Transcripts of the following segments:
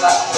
ま。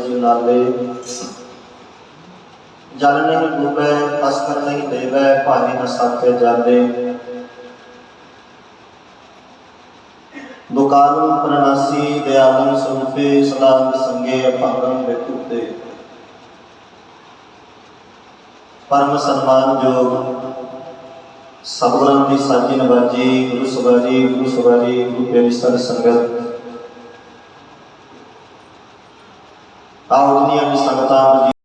ਜੀ ਨਾਲੇ ਜਲ ਨਹੀਂ ਡੂਬੈ ਅਸਕਰ ਨਹੀਂ ਦੇਵੈ, ਭਾਵੇਂ ਨ ਸਾਥੇ ਜਾਂਦੇ। ਦੁਕਾਨੁ ਪ੍ਰਣਾਸੀ ਦਿਆਲੰ ਸਰੂਪੇ ਸਦਾ ਸੰਗੇ ਅਪੰਗੰ ਬੇਕੁਤੇ ਪਰਮ ਸਨਮਾਨਯੋਗ ਸਤਿਗੁਰਾਂ ਦੀ ਸਾਜੀ ਨਵਾਜੀ, ਗੁਰੂ ਸਭਾਜੀ ਗੁਰੂ ਸਭਾਜੀ, ਗੁਰੂ ਪਿਆਰੀ ਸੰਗਤ। tahun ini yang bisa ketahui.